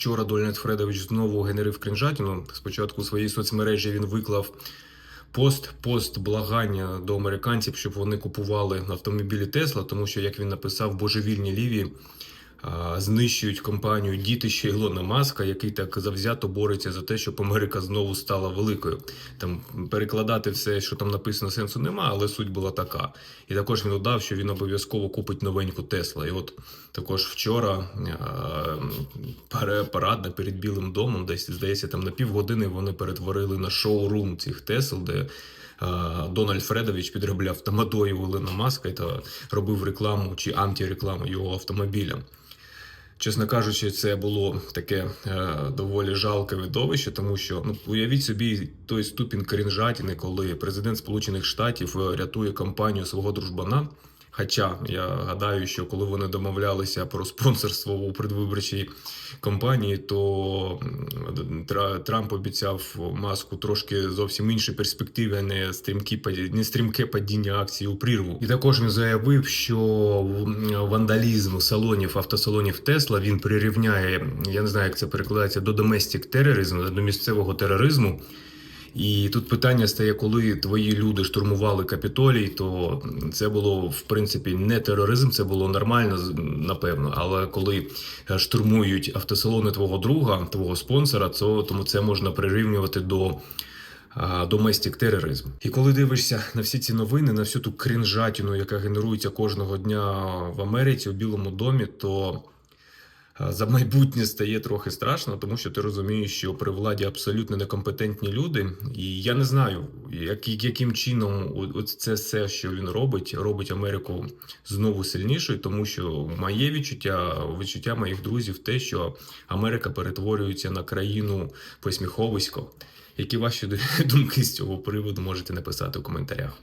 Вчора Дольнет Фредович знову генерив кринжатіну. Спочатку у своїй соцмережі він виклав пост, пост благання до американців, щоб вони купували автомобілі Тесла, тому що, як він написав, божевільні ліві знищують компанію дітище Ілона Маска, який так завзято бореться за те, щоб Америка знову стала великою. Там перекладати все, що там написано, сенсу нема, але суть була така. І також він додав, що він обов'язково купить новеньку Тесла. І от також вчора а, парадна перед Білим домом, десь здається, там на півгодини вони перетворили на шоурум цих Тесл, де а, Дональд Фредович підробляв тамадою Ілона Маска та робив рекламу чи антирекламу його автомобілям. Чесно кажучи, це було таке е, доволі жалке видовище, тому що ну уявіть собі той ступінь крінжатіни, коли президент Сполучених Штатів е, рятує компанію свого дружбана. Хоча я гадаю, що коли вони домовлялися про спонсорство у предвиборчій кампанії, то Тра- Трамп обіцяв маску трошки зовсім інші перспективи, а не стрімкі не стрімке падіння акцій у прірву. І також він заявив, що вандалізм салонів автосалонів Тесла він прирівняє. Я не знаю, як це перекладається до доместік тероризму, до місцевого тероризму. І тут питання стає, коли твої люди штурмували Капітолій, то це було в принципі не тероризм, це було нормально, напевно. Але коли е, штурмують автосалони твого друга, твого спонсора, то тому це можна прирівнювати до. Доместік тероризм. І коли дивишся на всі ці новини, на всю ту крінжатіну, яка генерується кожного дня в Америці у Білому домі, то за майбутнє стає трохи страшно, тому що ти розумієш, що при владі абсолютно некомпетентні люди, і я не знаю, як, яким чином це все, що він робить, робить Америку знову сильнішою, тому що моє відчуття, відчуття моїх друзів, те, що Америка перетворюється на країну посміховисько. Які ваші думки з цього приводу можете написати у коментарях?